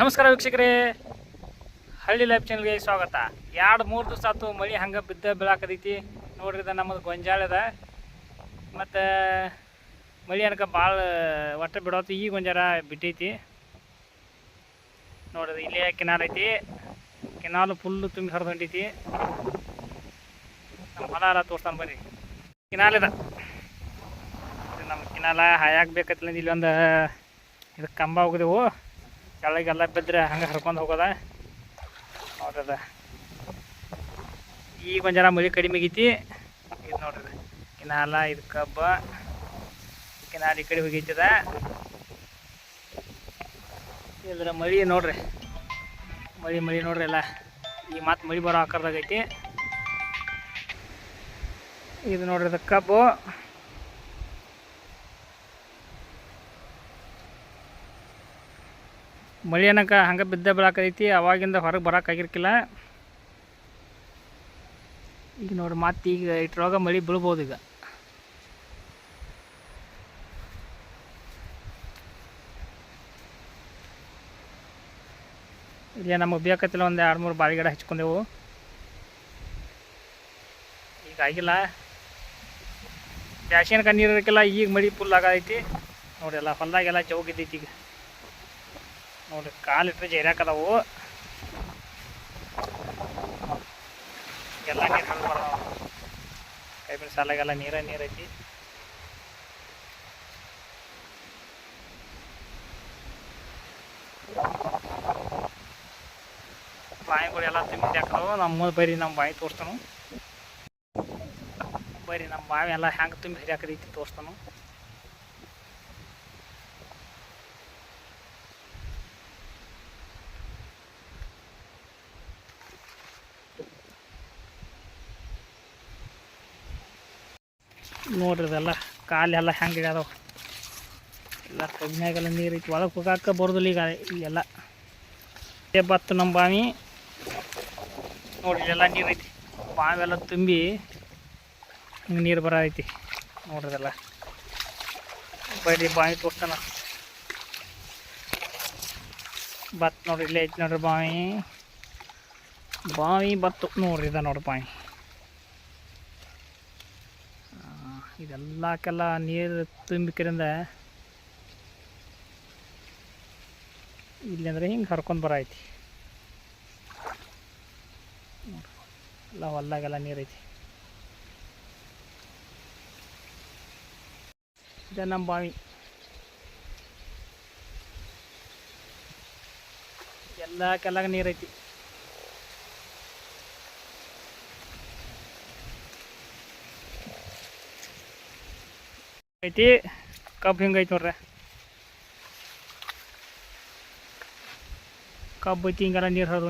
ನಮಸ್ಕಾರ ವೀಕ್ಷಕರೇ. ಹಳ್ಳಿ ಲೈಫ್ ಚಾನಲ್ಗೆ ಸ್ವಾಗತ. ಎರಡು ಮೂರು ದಿವಸ ಆಯ್ತು ಮಳೆ ಹಂಗೆ ಬಿದ್ದ ಬೀಳಾಕದೈತಿ ನೋಡ್ರಿ ಇದು ನಮ್ಮದು ಗೊಂಜಾಳದ ಮತ್ತು ಮಳೆ ಅನ್ಕ ಭಾಳ ಒಟ್ಟೆ ಬಿಡೋತು, ಈ ಗೊಂಜಾರ ಬಿಟ್ಟೈತಿ. ನೋಡ್ರಿ ಇಲ್ಲೇ ಕೆನಾಲ್ ಐತಿ. ಕೆನಾಲು ಫುಲ್ಲು ತುಂಬಿ ಹರಿದು ಹೊಂಟೈತಿ. ನಮ್ಮ ಹೊಲ ಎಲ್ಲ ತೋರ್ಸ್ತಾನೆ ಬರ್ರಿ. ಕೆನಾಲಿದ ನಮ್ಮ ಕೆನಾಲ ಇಲ್ಲಿ ಒಂದು ಇದು ಕಂಬ ಹೋಗಿದೆವು. ಕೆಳಗೆಲ್ಲ ಬಿದ್ದರೆ ಹಂಗೆ ಹರ್ಕೊಂಡು ಹೋಗೋದ. ನೋಡ್ರದ ಈಗ ಒಂದು ಜನ ಮಳೆ ಕಡಿಮೆ ಆಗೈತಿ. ಇದು ನೋಡ್ರಿ. ಕಿನಾಲ, ಇದು ಕಬ್ಬ. ಕಿನಾಲ ಈ ಕಡೆ ಹೋಗೈತದ. ಇದ್ರ ಮಳಿ ನೋಡ್ರಿ. ಮಳಿ ಮಳಿ ನೋಡ್ರಿ ಎಲ್ಲ. ಈ ಮಾತು ಮಳಿ ಬರೋ ಆಕಾರದಾಗೈತಿ ಇದು ನೋಡ್ರಿ ಅದು ಕಬ್ಬು. ಮಳೆ ಏನಕ ಹಂಗೆ ಬಿದ್ದ ಬೀಳಾಕೈತಿ ಅವಾಗಿಂದ ಹೊರಗೆ ಬರೋಕ್ಕಾಗಿರ್ಕಿಲ್ಲ ಈಗ ನೋಡಿ ಮತ್ತೆ ಈಗ ಇಟ್ಟರೋಗ ಮಳೆ ಬೀಳ್ಬೋದು ಈಗ. ಇಲ್ಲಿ ನಮಗೆ ಬೇಕತ್ತಿಲ್ಲ ಒಂದು ಎರಡು ಮೂರು ಬಾಳಿ ಗಿಡ ಹಚ್ಕೊಂಡೆವು. ಈಗ ಆಗಿಲ್ಲ. ಬ್ಯಾಸಿನಕ ನೀರು ಇರಕ್ಕಿಲ್ಲ ಈಗ ಮಳೆ ಫುಲ್ ಆಗೈತಿ ನೋಡಿ ಎಲ್ಲ ಹೊಲ್ದಾಗೆಲ್ಲ ಚೌಕಿದ್ದೈತಿ ಈಗ. ನೋಡ್ರಿ ಕಾಲಿಟ್ರೆ ಜೈರಾಕದವು ಎಲ್ಲ ನೀರು ಹರಿದು ಬರ್ತಾವ ಕೈ ಬಿಡ ಸಾಲಾಗೆಲ್ಲ ನೀರ ನೀರು ಐತಿ. ಬಾಯಿಗಳು ಎಲ್ಲ ತುಂಬಿ ಹಾಕದವು ನಮ್ಮ ಬರೀ ನಮ್ಮ ಬಾಯಿ ತೋರಿಸ್ತಾನು. ಬರೀ ನಮ್ಮ ಬಾವಿ ಎಲ್ಲ ಹೆಂಗೆ ತುಂಬಿ ಹರಿಯಾಕದೈತಿ ತೋರಿಸ್ತಾನು. ನೋಡ್ರಿ ಇದೆಲ್ಲ. ಕಾಲೆಲ್ಲ ಹೆಂಗೆ ಇಡ್ಯಾದವು ಎಲ್ಲ ಕಬ್ಬಿನಾಗೆಲ್ಲ ನೀರು ಐತಿ. ಒಳಗೆ ಹೋಗಾಕ ಬರೋದಿಲ್ಲ ಈಗ ಈಗೆಲ್ಲ. ಬತ್ತು ನಮ್ಮ ಬಾವಿ. ನೋಡ್ರಿ ಎಲ್ಲ ನೀರು ಐತಿ. ಬಾವಿಯೆಲ್ಲ ತುಂಬಿ ಹಿಂಗೆ ನೀರು ಬರ ಐತಿ. ನೋಡ್ರಿ ಇದೆಲ್ಲ. ಬರೀ ಬಾವಿ ತೋರ್ತಾನ ಬತ್ತು ನೋಡ್ರಿ, ಇಲ್ಲೇ ಐತಿ ನೋಡ್ರಿ ಬಾವಿ. ಬಾವಿ ಬತ್ತು. ನೋಡ್ರಿ ಇದ ನೋಡ್ರಿ ಬಾವಿ. ಇದೆಲ್ಲಕ್ಕೆಲ್ಲ ನೀರು ತುಂಬಿಕರಿಂದ ಇಲ್ಲಂದ್ರೆ ಹಿಂಗೆ ಹರ್ಕೊಂಡು ಬರೈತಿ. ಎಲ್ಲ ಹೊಲ್ದಾಗೆಲ್ಲ ನೀರು ಐತಿ ಇದೆ ನಮ್ಮ ಬಾವಿ. ಎಲ್ಲ ಕೆಲ್ಲಾಗ ನೀರು ಐತಿ ಕಬ್ಬು ಹಿಂಗೈತಿ ನೋಡ್ರಿ. ಕಬ್ಬು ಐತಿ ಹಿಂಗೆಲ್ಲ ನೀರು ಹರಿದು